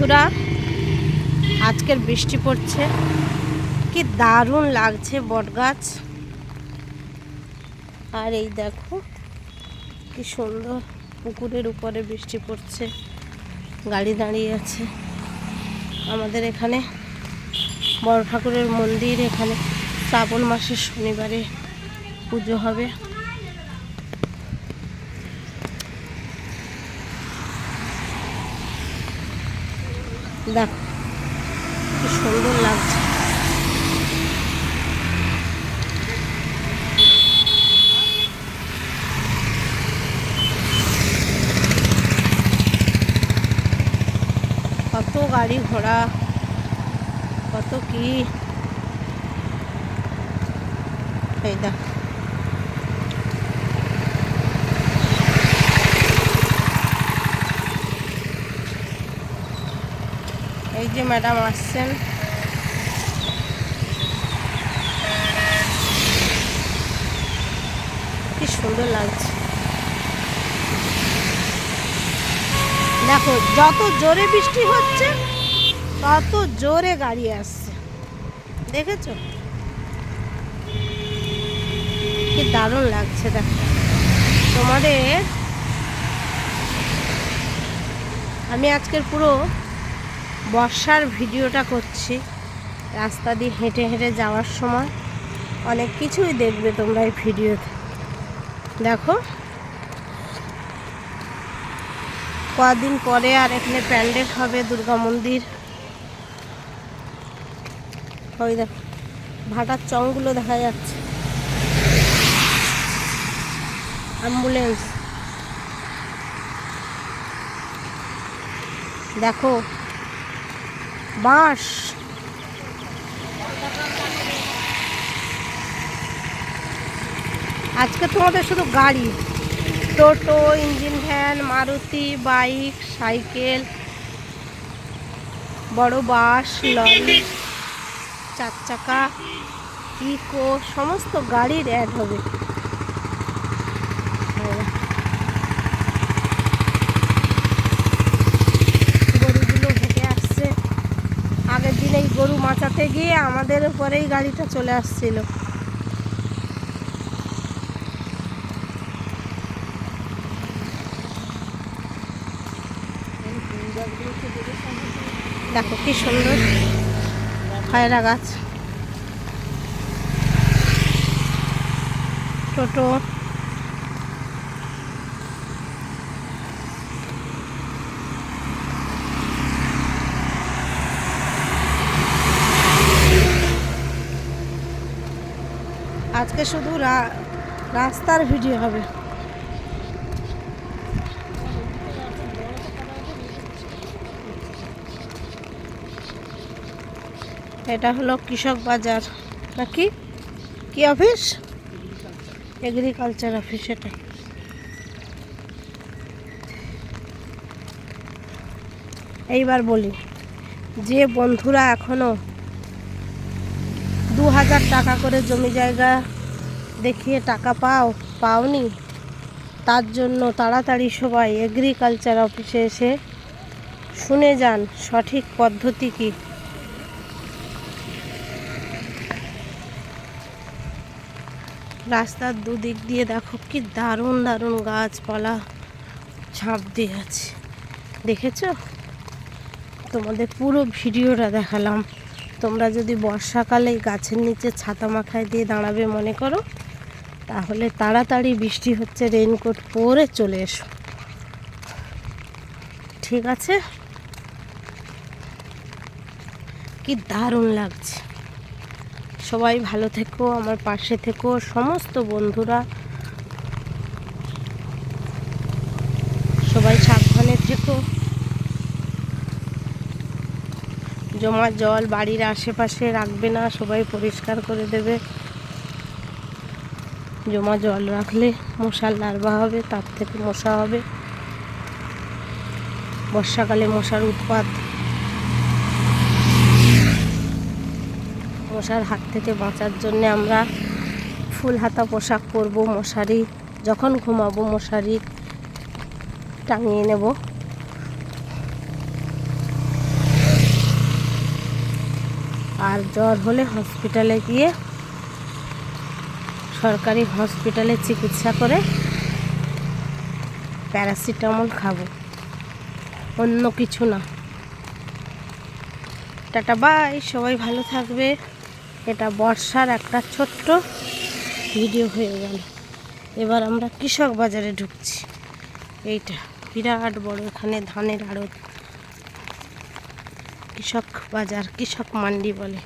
বন্ধুরা, আজকের বৃষ্টি পড়ছে। কি দারুণ লাগছে বটগাছ। আর এই দেখো, কি সুন্দর পুকুরের উপরে বৃষ্টি পড়ছে, গাড়ি দাঁড়িয়ে আছে। আমাদের এখানে বড় ঠাকুরের মন্দির, এখানে শ্রাবণ মাসের শনিবারে পুজো হবে। দেখো কি সুন্দর লাগছে। কত গাড়ি ঘোড়া কত কি। এই দেখ। এই যে ম্যাডাম আসছেন। কি সুন্দর লাগছে। দেখো, যত জোরে বৃষ্টি হচ্ছে, তত জোরে গাড়ি আসছে। দেখেছ? কি দারুণ লাগছে, দেখো। তোমাদের আমি আজকের পুরো বর্ষার ভিডিওটা করছি। রাস্তা দিয়ে হেঁটে হেঁটে যাওয়ার সময় অনেক কিছুই দেখবে তোমরা এই ভিডিওতে। দেখো। কদিন পরে আর এখানে প্যান্ডেল হবে দুর্গা মন্দির। ওই দেখো, ভাটার চংগুলো দেখা যাচ্ছে। অ্যাম্বুলেন্স। দেখো বাঁশ। আজকে তোমাদের শুধু গাড়ি। টোটো, engine van, Maruti, bike, cycle, বড় বাস লরি, চার চাকা, ইকো, সমস্ত গাড়ির অ্যাড হবে গরুগুলো হেঁটে আসছে আগের দিন এই গরু মাচাতে গিয়ে আমাদের উপরেই গাড়িটা চলে আসছিল। দেখো কি সুন্দর খয়রা গাছ। টোটো। আজকে শুধু রাস্তার ভিডিও হবে। এটা হলো কৃষক বাজার। নাকি? কি অফিস? এগ্রিকালচার অফিস এটা। এইবার বলি, যে বন্ধুরা এখনও দু হাজার টাকা করে জমি জায়গা দেখিয়ে টাকা পাও, পাওনি। তার জন্য তাড়াতাড়ি সবাই এগ্রিকালচার অফিসে এসে শুনে যান সঠিক পদ্ধতি কী। রাস্তার দুদিক দিয়ে দেখো কি দারুণ দারুণ গাছপালা ঝাঁপ দিয়ে আছে। দেখেছ? তোমাদের পুরো ভিডিওটা দেখালাম। তোমরা যদি বর্ষাকালে গাছের নিচে ছাতা মাথায় দিয়ে দাঁড়াবে মনে করো, তাহলে তাড়াতাড়ি বৃষ্টি হচ্ছে রেইনকোট পরে চলে এসো। ঠিক আছে? কি দারুণ লাগছে। সবাই ভালো থেকো, আমার পাশে থেকো, সমস্ত বন্ধুরা। সবাই সাবধানে থেকো। জমা জল বাড়ির আশেপাশে রাখবে না, সবাই পরিষ্কার করে দেবে। জমা জল রাখলে মশার লার্ভা হবে, তার থেকে মশা হবে। বর্ষাকালে মশার উৎপাত। মশার হাত থেকে বাঁচার জন্য আমরা ফুল হাতা পোশাক পরব, মশারি, যখন ঘুমাবো মশারি টাঙিয়ে নেব। আর জ্বর হলে হসপিটালে গিয়ে সরকারি হসপিটালে চিকিৎসা করে প্যারাসিটামল খাব। অন্য কিছু না। টাটা বাই সবাই ভালো থাকবে। এটা বর্ষার একটা ছোট্ট ভিডিও হয়ে গেল। এবার আমরা কৃষক বাজারে ঢুকছি। এইটা বিরাট বড় এখানে ধানের আড়ত। কৃষক বাজার কৃষক মান্ডি বলে।